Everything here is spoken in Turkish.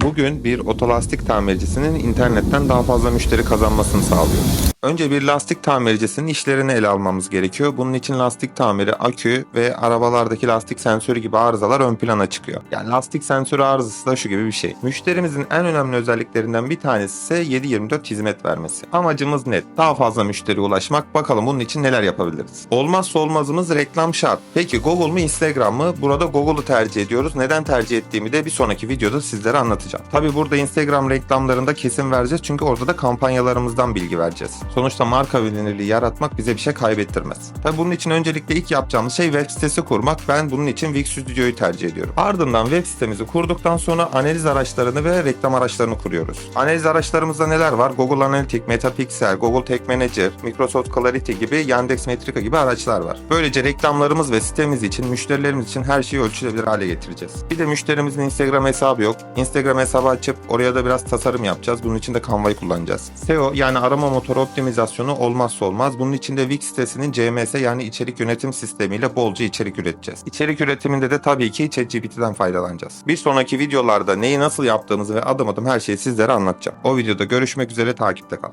Bugün bir otolastik tamircisinin internetten daha fazla müşteri kazanmasını sağlıyoruz. Önce bir lastik tamircisinin işlerini ele almamız gerekiyor. Bunun için lastik tamiri, akü ve arabalardaki lastik sensörü gibi arızalar ön plana çıkıyor. Yani lastik sensörü arızası da şu gibi bir şey. Müşterimizin en önemli özelliklerinden bir tanesi ise 7-24 hizmet vermesi. Amacımız net. Daha fazla müşteriye ulaşmak. Bakalım bunun için neler yapabiliriz. Olmazsa olmazımız reklam şart. Peki Google mu Instagram mı? Burada Google'u tercih ediyoruz. Neden tercih ettiğimi de bir sonraki videoda sizlere anlatacağım. Tabi burada Instagram reklamlarında kesin vereceğiz çünkü orada da kampanyalarımızdan bilgi vereceğiz. Sonuçta marka bilinirliği yaratmak bize bir şey kaybettirmez. Tabi bunun için öncelikle ilk yapacağımız şey web sitesi kurmak. Ben bunun için Wix Studio'yu tercih ediyorum. Ardından web sitemizi kurduktan sonra analiz araçlarını ve reklam araçlarını kuruyoruz. Analiz araçlarımızda neler var? Google Analytics, Metapixel, Google Tag Manager, Microsoft Clarity gibi, Yandex Metrica gibi araçlar var. Böylece reklamlarımız ve sitemiz için, müşterilerimiz için her şeyi ölçülebilir hale getireceğiz. Bir de müşterimizin Instagram hesabı yok. Instagram hesabı açıp oraya da biraz tasarım yapacağız. Bunun için de Canva'yı kullanacağız. SEO yani arama motoru optimizasyonu olmazsa olmaz. Bunun için de Wix sitesinin CMS yani içerik yönetim sistemiyle bolca içerik üreteceğiz. İçerik üretiminde de tabii ki ChatGPT'den faydalanacağız. Bir sonraki videolarda neyi nasıl yaptığımızı ve adım adım her şeyi sizlere anlatacağım. O videoda görüşmek üzere takipte kalın.